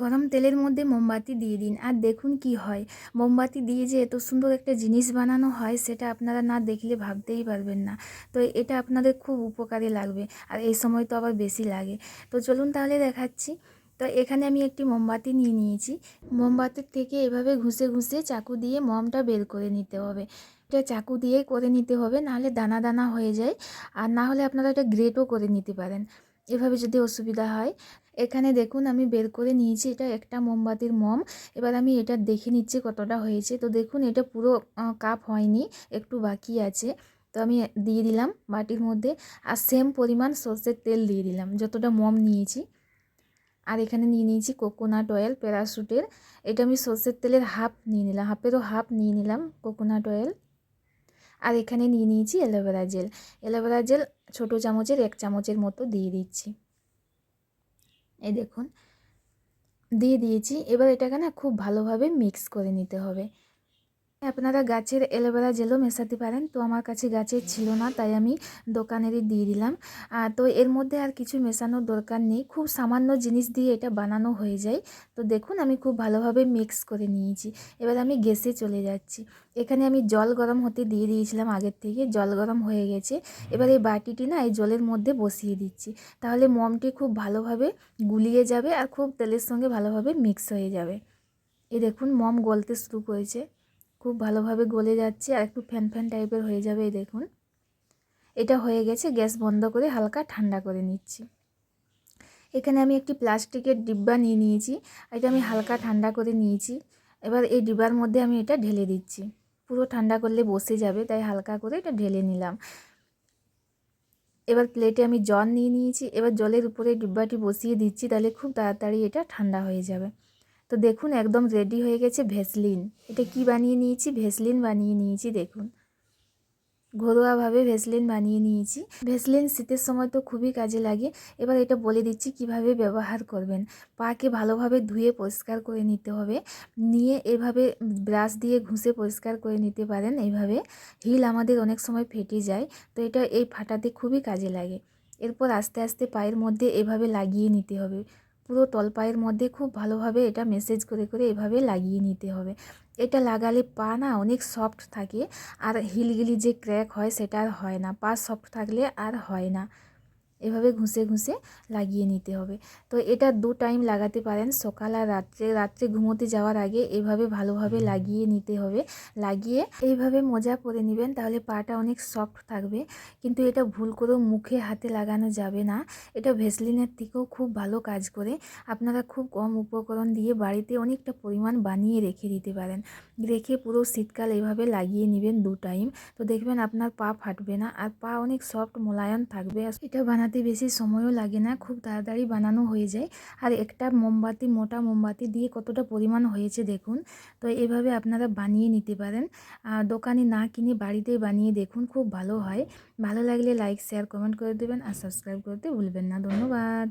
গরম তেলের মধ্যে মোমবাতি দিয়ে দিন আর দেখুন কি হয়। মোমবাতি দিয়ে যে এত সুন্দর একটা জিনিস বানানো হয়, সেটা আপনারা না দেখলে ভাবতেই পারবেন না। তো এটা আপনাদের খুব উপকারে লাগবে আর এই সময় তো আবার বেশি লাগে। তো চলুন তাহলে দেখাচ্ছি। তো এখানে আমি একটি মোমবাতি নিয়ে নিয়েছি। মোমবাতির থেকে এভাবে ঘুষে ঘুষে চাকু দিয়ে মমটা বের করে নিতে হবে। এটা চাকু দিয়ে করে নিতে হবে, নাহলে দানা দানা হয়ে যায়। আর না হলে আপনারা এটা গ্রেটও করে নিতে পারেন। এভাবে যদি অসুবিধা হয়, এখানে দেখুন আমি বের করে নিয়েছি এটা একটা মোমবাতির মম। এবার আমি এটা দেখে নিচ্ছি কতটা হয়েছে। তো দেখুন এটা পুরো কাপ হয়নি, একটু বাকি আছে। তো আমি দিয়ে দিলাম বাটির মধ্যে আর সেম পরিমাণ সর্ষের তেল দিয়ে দিলাম, যতটা মম নিয়েছি। আর এখানে নিয়ে নিয়েছি কোকোনাট অয়েল প্যারাশুটের এটা আমি সর্ষের তেলের হাফ নিয়ে নিলাম হাফেরও হাফ নিয়ে নিলাম কোকোনাট অয়েল আর এখানে নিয়ে নিয়েছি অ্যালোভেরা জেল। অ্যালোভেরা জেল ছোটো চামচের, এক চামচের মতো দিয়ে দিচ্ছি। এই দেখুন, দিয়ে দিয়েছি। এবার এটাকে না খুব ভালোভাবে মিক্স করে নিতে হবে। আপনারা গাছের অ্যালোভেরা জেলও মেশাতে পারেন। তো আমার কাছে গাছের ছিল না, তাই আমি দোকানেরই দিয়ে দিলাম। তো এর মধ্যে আর কিছু মেশানোর দরকার নেই। খুব সামান্য জিনিস দিয়ে এটা বানানো হয়ে যায়। তো দেখুন, আমি খুব ভালোভাবে মিক্স করে নিয়েছি। এবার আমি গ্যাসে চলে যাচ্ছি। এখানে আমি জল গরম হতে দিয়ে দিয়েছিলাম আগের থেকে। জল গরম হয়ে গেছে। এবার এই বাটিটি না, এই জলের মধ্যে বসিয়ে দিচ্ছি। তাহলে মমটি খুব ভালোভাবে গুলিয়ে যাবে আর খুব তেলের সঙ্গে ভালোভাবে মিক্স হয়ে যাবে। এই দেখুন, মম গলতে শুরু করেছে। খুব ভালোভাবে গলে যাচ্ছে আর একটু ফ্যান ফ্যান টাইপের হয়ে যাবে, এই দেখুন। এটা হয়ে গেছে, গ্যাস বন্ধ করে হালকা ঠান্ডা করে নিচ্ছি। এখানে আমি একটি প্লাস্টিকের ডিব্বা নিয়ে নিয়েছি, এটা আমি হালকা ঠান্ডা করে নিয়েছি। এবার এই ডিব্বার মধ্যে আমি এটা ঢেলে দিচ্ছি। পুরো ঠান্ডা করলে বসে যাবে, তাই হালকা করে এটা ঢেলে নিলাম। এবার প্লেটে আমি জল নিয়ে নিয়েছি, এবার জলের উপরে ডিব্বাটি বসিয়ে দিচ্ছি, তাহলে খুব তাড়াতাড়ি এটা ঠান্ডা হয়ে যাবে। তো দেখুন, একদম রেডি হয়ে গেছে ভেসলিন। এটা কি বানিয়ে নিয়েছি? ভেসলিন বানিয়ে নিয়েছি, দেখুন। ঘরোয়াভাবে ভেসলিন বানিয়ে নিয়েছি। ভেসলিন শীতের সময় তো খুবই কাজে লাগে। এবার এটা বলে দিচ্ছি কীভাবে ব্যবহার করবেন। পাকে ভালোভাবে ধুয়ে পরিষ্কার করে নিতে হবে। নিয়ে এভাবে ব্রাশ দিয়ে ঘুষে পরিষ্কার করে নিতে পারেন এইভাবে হিল আমাদের অনেক সময় ফেটে যায়, তো এটা এই ফাটাতে খুবই কাজে লাগে। এরপর আস্তে আস্তে পায়ের মধ্যে এভাবে লাগিয়ে নিতে হবে। পুরো তলপায়ের মধ্যে খুব ভালোভাবে এটা মেসেজ করে করে এভাবে লাগিয়ে নিতে হবে। এটা লাগালে পা না অনেক সফট থাকে, আর হিলগিলি যে ক্র্যাক হয় সেটা আর হয় না। পা সফট থাকলে আর হয় না। এভাবে ঘুষে ঘুষে লাগিয়ে নিতে হবে। তো এটা দু টাইম লাগাতে পারেন। সকাল আর রাত্রে রাত্রে ঘুমোতে যাওয়ার আগে এভাবে ভালোভাবে লাগিয়ে নিতে হবে। লাগিয়ে এইভাবে মোজা করে নেবেন তাহলে পাটা অনেক সফট থাকবে। কিন্তু এটা ভুল করেও মুখে হাতে লাগানো যাবে না। এটা ভেসলিনের থেকেও খুব ভালো কাজ করে। আপনারা খুব কম উপকরণ দিয়ে বাড়িতে অনেকটা পরিমাণ বানিয়ে রেখে দিতে পারেন। রেখে পুরো শীতকাল এভাবে লাগিয়ে নেবেন দু টাইম তো দেখবেন আপনার পা ফাটবে না আর পা অনেক সফট মোলায়ম থাকবে। এটা বানাতে বানাতে বেশি সময়ও লাগে না, খুব তাড়াতাড়ি বানানো হয়ে যায়। আর একটা মোমবাতি, মোটা মোমবাতি দিয়ে কতটা পরিমাণ হয়েছে দেখুন। তো এভাবে আপনারা বানিয়ে নিতে পারেন। দোকানে না কিনে বাড়িতেই বানিয়ে দেখুন, খুব ভালো হয়। ভালো লাগলে লাইক শেয়ার কমেন্ট করে দেবেন আর সাবস্ক্রাইব করতে ভুলবেন না। ধন্যবাদ।